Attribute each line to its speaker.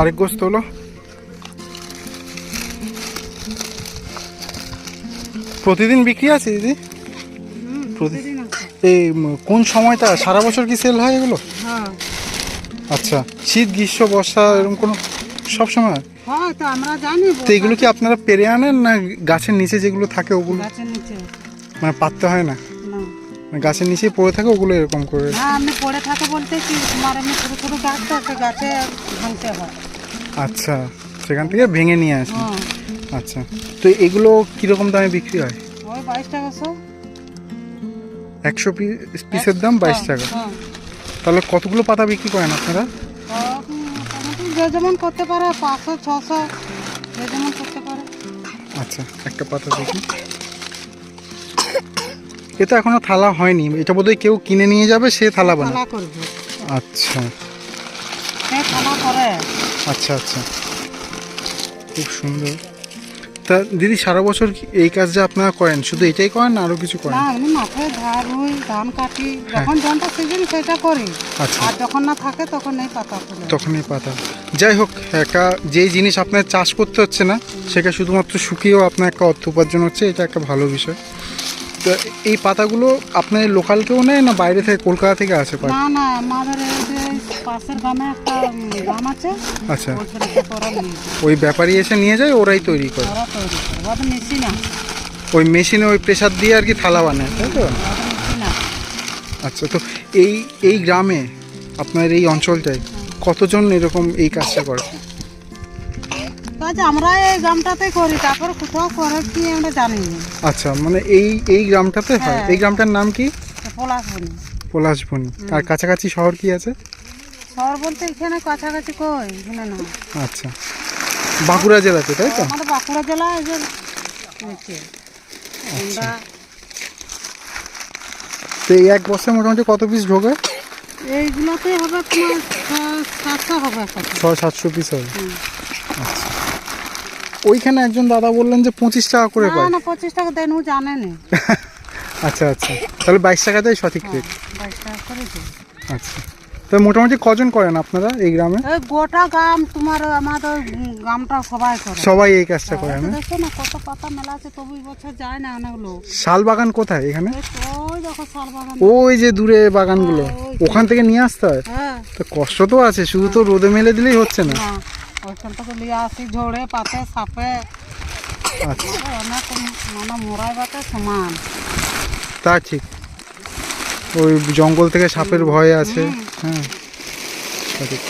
Speaker 1: আরেক গোস্ত হলো প্রতিদিন বিক্রি আছে দিদি? এই কোন সময়টা? সারা বছর কি সেল হয় এগুলো?
Speaker 2: হ্যাঁ।
Speaker 1: আচ্ছা শীত গ্রীষ্ম বর্ষা এরকম কোনো সব সময়?
Speaker 2: হয় তো
Speaker 1: এগুলো কি আপনারা পেরে আনেন না গাছের নিচে যেগুলো থাকে ওগুলো? মানে পাততে হয় না? গাছের নিচেই পড়ে থাকে ওগুলো এরকম করে।
Speaker 2: এমনি পড়ে থাকে বলতে কি তোমার এমনি ছোটো ছোটো গাছ তো সে গাছে ভাঙতে হয়।
Speaker 1: আচ্ছা সেখান থেকে ভেঙে নিয়ে আসেন
Speaker 2: হ্যাঁ।
Speaker 1: আচ্ছা তো এগুলো কীরকম দামে বিক্রি হয়?
Speaker 2: ওই বাইশ টাকা শো।
Speaker 1: একশো পিসের দাম বাইশ টাকা।
Speaker 2: হ্যাঁ।
Speaker 1: তাহলে কতগুলো পাতা বিক্রি করেন আপনারা?
Speaker 2: যে যেমন করতে পারে পাঁচশো ছশো যে যেমন করতে পারে।
Speaker 1: আচ্ছা একটা পাতা দেখি। এটা এখনও থালা হয়নি। এটা বোধহয় কেউ কিনে নিয়ে যাবে সে থালা বানাবে। আচ্ছা। আচ্ছা আচ্ছা। খুব সুন্দর। তা দিদি সারা বছর কি এই কাজ যে আপনারা করেন? শুধু এটাই করেন না আরও কিছু করেন?
Speaker 2: না এমনি মাঠে ধার রুই ধান কাটি যখন জনটা সিজন সেটা করি।
Speaker 1: আচ্ছা।
Speaker 2: আর যখন না থাকে তখন এই পাতা
Speaker 1: তখন এই পাতা। যাই হোক একা যেই জিনিস আপনার চাষ করতে হচ্ছে না সেটা শুধুমাত্র শুকিয়েও আপনার একটা অর্থ উপার্জন হচ্ছে এটা একটা ভালো বিষয়। তো এই পাতাগুলো আপনার লোকাল কেউ নেয় না বাইরে থেকে কলকাতা থেকে আসে
Speaker 2: না না আমাদের পাশের গ্রামে একটা গ্রাম আছে।
Speaker 1: আচ্ছা। ওই ব্যাপারী এসে নিয়ে যায় ওরাই তৈরি করে? ওই মেশিনে ওই প্রেসার দিয়ে আর কি থালা বানায় তাই তো? আচ্ছা তো এই এই গ্রামে আপনার এই অঞ্চলটায় কতজন এরকম এই কাজটা করে?
Speaker 2: কাজ আমরা এই গ্রামটাতে করি তারপর কোথাও করে কি আমরা জানি না।
Speaker 1: আচ্ছা মানে এই এই গ্রামটাতে হয়। এই গ্রামটার নাম কি? পলাশবনি। আর কাছাকাছি শহর কি আছে?
Speaker 2: শহর বলতে এখানে কাছাকাছি কই? এখানে না
Speaker 1: আচ্ছা। বাঁকুড়া জেলাতে তাই তো?
Speaker 2: আমাদের বাঁকুড়া জেলা এই যে আমরা
Speaker 1: তো এই এক বছরে মোটামুটি কত পিস ঢোকে?
Speaker 2: এইগুলোতে হবে তোমার সাতশো হবে
Speaker 1: ছয় সাতশো পিস হবে। আচ্ছা ওইখানে একজন দাদা বললেন যে পঁচিশ টাকা করে
Speaker 2: না
Speaker 1: পায়।
Speaker 2: না পঁচিশ টাকা দেন ও জানেনি।
Speaker 1: আচ্ছা আচ্ছা। তাহলে বাইশ টাকাটাই সঠিক রেট
Speaker 2: বাইশ টাকা করে
Speaker 1: আচ্ছা। তো মোটামুটি কজন করেন আপনারা এই গ্রামে?
Speaker 2: গোটা গ্রাম তোমার আমাদের গ্রামটা সবাই করে।
Speaker 1: সবাই এই কাজটা করে
Speaker 2: এই তো
Speaker 1: না
Speaker 2: দেখছ না কত পাতা মেলা আছে তবু বছর যায় না অনেক লোক।
Speaker 1: শাল বাগান কোথায় এখানে?
Speaker 2: ওই দেখো শাল বাগান
Speaker 1: ওই যে দূরে বাগানগুলো।
Speaker 2: হ্যাঁ,
Speaker 1: ওখান থেকে নিয়ে আসতে হয়?
Speaker 2: হ্যাঁ।
Speaker 1: তো কষ্ট তো আছে শুধু তো রোদে মেলে দিলেই হচ্ছে না
Speaker 2: না ওইখান থেকে নিয়ে আসি ঝোড়ে পাতে সাপে।
Speaker 1: আচ্ছা।
Speaker 2: অনেক মানে মোড়াই বাতে সমান।
Speaker 1: তা ঠিক। ওই জঙ্গল থেকে সাপের ভয় আছে। হ্যাঁ। সঠিক